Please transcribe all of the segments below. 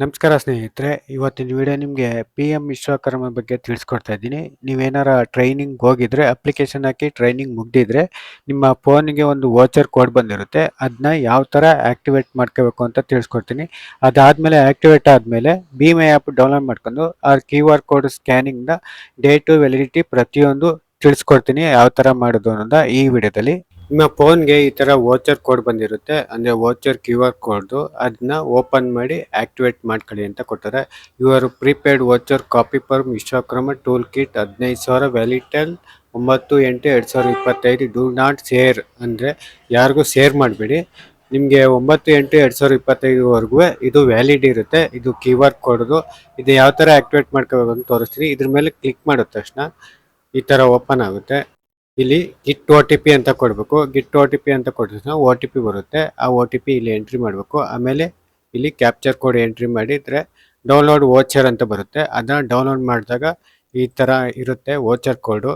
ನಮಸ್ಕಾರ ಸ್ನೇಹಿತರೆ, ಇವತ್ತಿನ ವಿಡಿಯೋ ನಿಮಗೆ ಪಿ ಎಂ ವಿಶ್ವಕರ್ಮ ಬಗ್ಗೆ ತಿಳಿಸ್ಕೊಡ್ತಾ ಇದ್ದೀನಿ. ನೀವೇನಾರ ಟ್ರೈನಿಂಗ್ ಹೋಗಿದ್ರೆ ಅಪ್ಲಿಕೇಶನ್ ಹಾಕಿ ಟ್ರೈನಿಂಗ್ ಮುಗ್ದಿದ್ರೆ, ನಿಮ್ಮ ಫೋನಿಗೆ ಒಂದು ವೋಚರ್ ಕೋಡ್ ಬಂದಿರುತ್ತೆ. ಅದನ್ನ ಯಾವ ಥರ ಆ್ಯಕ್ಟಿವೇಟ್ ಮಾಡ್ಕೋಬೇಕು ಅಂತ ತಿಳಿಸ್ಕೊಡ್ತೀನಿ. ಅದಾದಮೇಲೆ ಆಕ್ಟಿವೇಟ್ ಆದಮೇಲೆ ಭೀಮ್ ಆ್ಯಪ್ ಡೌನ್ಲೋಡ್ ಮಾಡ್ಕೊಂಡು, ಆ ಕ್ಯೂ ಆರ್ ಕೋಡ್ ಸ್ಕ್ಯಾನಿಂಗ್ನ ಡೇಟು ವ್ಯಾಲಿಡಿಟಿ ಪ್ರತಿಯೊಂದು ತಿಳಿಸ್ಕೊಡ್ತೀನಿ, ಯಾವ ಥರ ಮಾಡೋದು ಅನ್ನೋದ ಈ ವಿಡಿಯೋದಲ್ಲಿ ನಿಮ್ಮ ಫೋನ್ಗೆ ಈ ಥರ ವೋಚರ್ ಕೋಡ್ ಬಂದಿರುತ್ತೆ, ಅಂದರೆ ವೋಚರ್ ಕ್ಯೂ ಆರ್ ಕೋಡ್ದು ಅದನ್ನ ಓಪನ್ ಮಾಡಿ ಆಕ್ಟಿವೇಟ್ ಮಾಡ್ಕೊಳ್ಳಿ ಅಂತ ಕೊಟ್ಟರೆ ಇವರು prepaid voucher copy per Vishwakarma tool kit ಹದಿನೈದು ಸಾವಿರ ವ್ಯಾಲಿಟಲ್ ಒಂಬತ್ತು ಎಂಟು ಎರಡು ಸಾವಿರದ ಇಪ್ಪತ್ತೈದು. ಡೂ ನಾಟ್ ಶೇರ್ ಅಂದರೆ ಯಾರಿಗೂ ಶೇರ್ ಮಾಡಬೇಡಿ. ನಿಮಗೆ ಒಂಬತ್ತು ಎಂಟು ಎರಡು ಸಾವಿರದ ಇಪ್ಪತ್ತೈದುವರೆಗೂ ಇದು ವ್ಯಾಲಿಡ್ ಇರುತ್ತೆ. ಇದು ಕ್ಯೂ ಆರ್ ಕೋಡ್ದು ಇದು ಯಾವ ಥರ ಆಕ್ಟಿವೇಟ್ ಮಾಡ್ಕೋಬೇಕು ಅಂತ ತೋರಿಸ್ತೀನಿ. ಇದ್ರ ಮೇಲೆ ಕ್ಲಿಕ್ ಮಾಡಿದ ತಕ್ಷಣ ಈ ಥರ ಓಪನ್ ಆಗುತ್ತೆ. ಇಲ್ಲಿ ಗಿಟ್ ಓ ಟಿ ಪಿ ಅಂತ ಕೊಡಬೇಕು. ಗಿಟ್ ಓ ಟಿ ಪಿ ಅಂತ ಕೊಟ್ಟಿದ್ರೆ ಓ ಟಿ ಪಿ ಬರುತ್ತೆ. ಆ ಓ ಟಿ ಪಿ ಇಲ್ಲಿ ಎಂಟ್ರಿ ಮಾಡಬೇಕು. ಆಮೇಲೆ ಇಲ್ಲಿ ಕ್ಯಾಪ್ಚರ್ ಕೋಡ್ ಎಂಟ್ರಿ ಮಾಡಿದ್ರೆ ಡೌನ್ಲೋಡ್ ವೋಚರ್ ಅಂತ ಬರುತ್ತೆ. ಅದನ್ನ ಡೌನ್ಲೋಡ್ ಮಾಡಿದಾಗ ಈ ಥರ ಇರುತ್ತೆ voucher code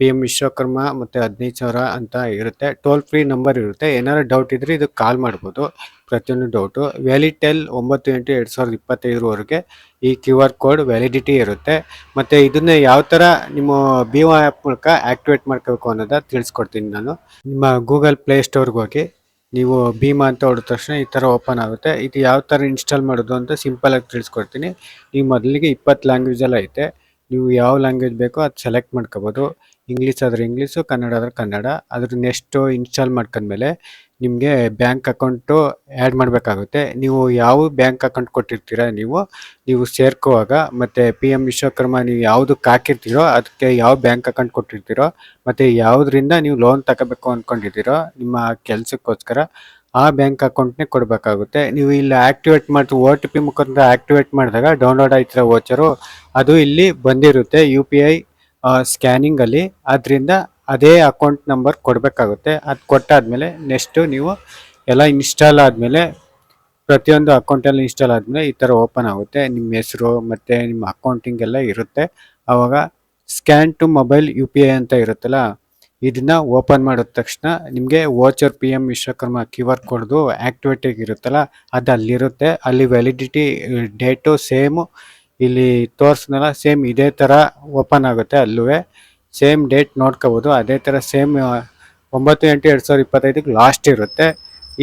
P M Vishwakarma ಮತ್ತು ಹದಿನೈದು ಸಾವಿರ ಅಂತ ಇರುತ್ತೆ. ಟೋಲ್ ಫ್ರೀ ನಂಬರ್ ಇರುತ್ತೆ. ಏನಾರು ಡೌಟ್ ಇದ್ದರೆ ಇದು ಕಾಲ್ ಮಾಡ್ಬೋದು. ಪ್ರತಿಯೊಂದು ಡೌಟು ವ್ಯಾಲಿಟೆಲ್ ಒಂಬತ್ತು ಎಂಟು ಎರಡು ಸಾವಿರದ ಇಪ್ಪತ್ತೈದರವರೆಗೆ ಈ ಕ್ಯೂ ಆರ್ ಕೋಡ್ ವ್ಯಾಲಿಡಿಟಿ ಇರುತ್ತೆ. ಮತ್ತು ಇದನ್ನ ಯಾವ ಥರ ನಿಮ್ಮ ಬಿ ಒ ಆ್ಯಪ್ ಮೂಲಕ ಆ್ಯಕ್ಟಿವೇಟ್ ಮಾಡ್ಕೋಬೇಕು ಅನ್ನೋದ ತಿಳಿಸ್ಕೊಡ್ತೀನಿ ನಾನು. ನಿಮ್ಮ ಗೂಗಲ್ ಪ್ಲೇ ಸ್ಟೋರ್ಗೆ ಹೋಗಿ ನೀವು ಭೀಮಾ ಅಂತ ಹೊಡೆದ ತಕ್ಷಣ ಈ ಥರ ಓಪನ್ ಆಗುತ್ತೆ. ಇದು ಯಾವ ಥರ ಇನ್ಸ್ಟಾಲ್ ಮಾಡೋದು ಅಂತ ಸಿಂಪಲಾಗಿ ತಿಳಿಸ್ಕೊಡ್ತೀನಿ. ಈಗ ಮೊದಲಿಗೆ ಇಪ್ಪತ್ತು ಲ್ಯಾಂಗ್ವೇಜಲ್ಲಿ ಐತೆ. ನೀವು ಯಾವ ಲ್ಯಾಂಗ್ವೇಜ್ ಬೇಕೋ ಅದು ಸೆಲೆಕ್ಟ್ ಮಾಡ್ಕೋಬೋದು. ಇಂಗ್ಲೀಷ್ ಆದರೆ ಇಂಗ್ಲೀಷು ಕನ್ನಡ ಆದರೆ ಕನ್ನಡ ಅದ್ರ ನೆಕ್ಸ್ಟು ಇನ್ಸ್ಟಾಲ್ ಮಾಡ್ಕೊಂಡ್ಮೇಲೆ ನಿಮಗೆ ಬ್ಯಾಂಕ್ ಅಕೌಂಟು ಆ್ಯಡ್ ಮಾಡಬೇಕಾಗುತ್ತೆ. ನೀವು ಯಾವ ಬ್ಯಾಂಕ್ ಅಕೌಂಟ್ ಕೊಟ್ಟಿರ್ತೀರ ನೀವು ನೀವು ಸೇರ್ಕೋವಾಗ ಮತ್ತು ಪಿ ಎಂ ವಿಶ್ವಕರ್ಮ ನೀವು ಯಾವುದಕ್ಕೆ ಹಾಕಿರ್ತೀರೋ ಅದಕ್ಕೆ ಯಾವ ಬ್ಯಾಂಕ್ ಅಕೌಂಟ್ ಕೊಟ್ಟಿರ್ತೀರೋ ಮತ್ತು ಯಾವುದರಿಂದ ನೀವು ಲೋನ್ ತಗೋಬೇಕು ಅಂದ್ಕೊಂಡಿದ್ದೀರೋ ನಿಮ್ಮ ಕೆಲಸಕ್ಕೋಸ್ಕರ ಆ ಬ್ಯಾಂಕ್ ಅಕೌಂಟ್ನೇ ಕೊಡಬೇಕಾಗುತ್ತೆ. ನೀವು ಇಲ್ಲಿ ಆಕ್ಟಿವೇಟ್ ಮಾಡಿ, ಓ ಟಿ ಪಿ ಮುಖಾಂತರ ಆಕ್ಟಿವೇಟ್ ಮಾಡಿದಾಗ, ಡೌನ್ಲೋಡ್ ಆಯ್ತಿರೋ ವೋಚರು, ಅದು ಇಲ್ಲಿ ಬಂದಿರುತ್ತೆ ಯು ಪಿ ಐ ಸ್ಕ್ಯಾನಿಂಗಲ್ಲಿ ಅದರಿಂದ ಅದೇ ಅಕೌಂಟ್ ನಂಬರ್ ಕೊಡಬೇಕಾಗುತ್ತೆ. ಅದು ಕೊಟ್ಟಾದ್ಮೇಲೆ ನೆಕ್ಸ್ಟು ನೀವು ಎಲ್ಲ ಇನ್ಸ್ಟಾಲ್ ಆದಮೇಲೆ, ಪ್ರತಿಯೊಂದು ಅಕೌಂಟಲ್ಲಿ ಇನ್ಸ್ಟಾಲ್ ಆದಮೇಲೆ ಈ ಥರ ಓಪನ್ ಆಗುತ್ತೆ. ನಿಮ್ಮ ಹೆಸರು ಮತ್ತು ನಿಮ್ಮ ಅಕೌಂಟಿಂಗ್ ಎಲ್ಲ ಇರುತ್ತೆ. ಆವಾಗ scan to mobile U P I ಅಂತ ಇರುತ್ತಲ್ಲ ಇದನ್ನ ಓಪನ್ ಮಾಡಿದ ತಕ್ಷಣ ನಿಮಗೆ voucher P M Vishwakarma Q R ಕೋಡ್ದು activate ಇರುತ್ತಲ್ಲ ಅದು ಅಲ್ಲಿರುತ್ತೆ ಅಲ್ಲಿ ವ್ಯಾಲಿಡಿಟಿ ಡೇಟು ಸೇಮು ಇಲ್ಲಿ ತೋರಿಸ್ನಲ್ಲ ಸೇಮ್ ಇದೇ ಥರ ಓಪನ್ ಆಗುತ್ತೆ ಅಲ್ಲೂ ಸೇಮ್ ಡೇಟ್ ನೋಡ್ಕೋಬೋದು, ಅದೇ ಥರ ಸೇಮ್ ಒಂಬತ್ತು ಎಂಟು ಎರಡು ಸಾವಿರದ ಇಪ್ಪತ್ತೈದಕ್ಕೆ ಲಾಸ್ಟ್ ಇರುತ್ತೆ.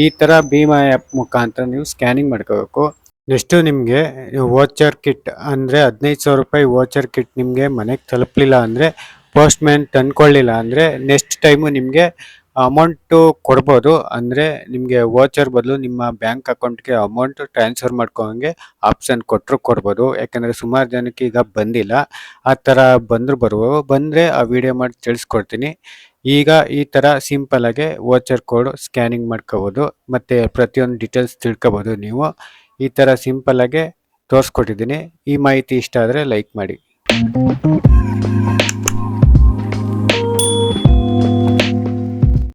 ಈ ಥರ ಭೀಮಾ ಆ್ಯಪ್ ಮುಖಾಂತರ ನೀವು ಸ್ಕ್ಯಾನಿಂಗ್ ಮಾಡ್ಕೋಬೇಕು. ನೆಕ್ಸ್ಟು ನಿಮಗೆ ವೋಚರ್ ಕಿಟ್ ಅಂದರೆ ಹದಿನೈದು ಸಾವಿರ ರೂಪಾಯಿ ವೋಚರ್ ಕಿಟ್ ನಿಮಗೆ ಮನೆಗೆ ತಲುಪಲಿಲ್ಲ ಅಂದರೆ ಪೋಸ್ಟ್ ಮ್ಯಾನ್ ತಂದ್ಕೊಳ್ಳಿಲ್ಲ ಅಂದರೆ ನೆಕ್ಸ್ಟ್ ಟೈಮು ನಿಮಗೆ ಅಮೌಂಟು ಕೊಡ್ಬೋದು. ಅಂದರೆ ನಿಮಗೆ ವೋಚರ್ ಬದಲು ನಿಮ್ಮ ಬ್ಯಾಂಕ್ ಅಕೌಂಟ್ಗೆ ಅಮೌಂಟ್ ಟ್ರಾನ್ಸ್ಫರ್ ಮಾಡ್ಕೊಂಗೆ ಆಪ್ಷನ್ ಕೊಟ್ಟರು ಕೊಡ್ಬೋದು. ಯಾಕೆಂದರೆ ಸುಮಾರು ಜನಕ್ಕೆ ಈಗ ಬಂದಿಲ್ಲ. ಆ ಥರ ಬಂದರು ಬರುವ, ಬಂದರೆ ಆ ವಿಡಿಯೋ ಮಾಡಿ ತಿಳಿಸ್ಕೊಡ್ತೀನಿ. ಈಗ ಈ ಥರ ಸಿಂಪಲಾಗೆ ವೋಚರ್ ಕೋಡ್ ಸ್ಕ್ಯಾನಿಂಗ್ ಮಾಡ್ಕೋಬೋದು. ಮತ್ತು ಪ್ರತಿಯೊಂದು ಡೀಟೇಲ್ಸ್ ತಿಳ್ಕೊಬೋದು ನೀವು. ಈ ಥರ ಸಿಂಪಲಾಗೆ ತೋರಿಸ್ಕೊಟ್ಟಿದ್ದೀನಿ. ಈ ಮಾಹಿತಿ ಇಷ್ಟ ಆದರೆ ಲೈಕ್ ಮಾಡಿ.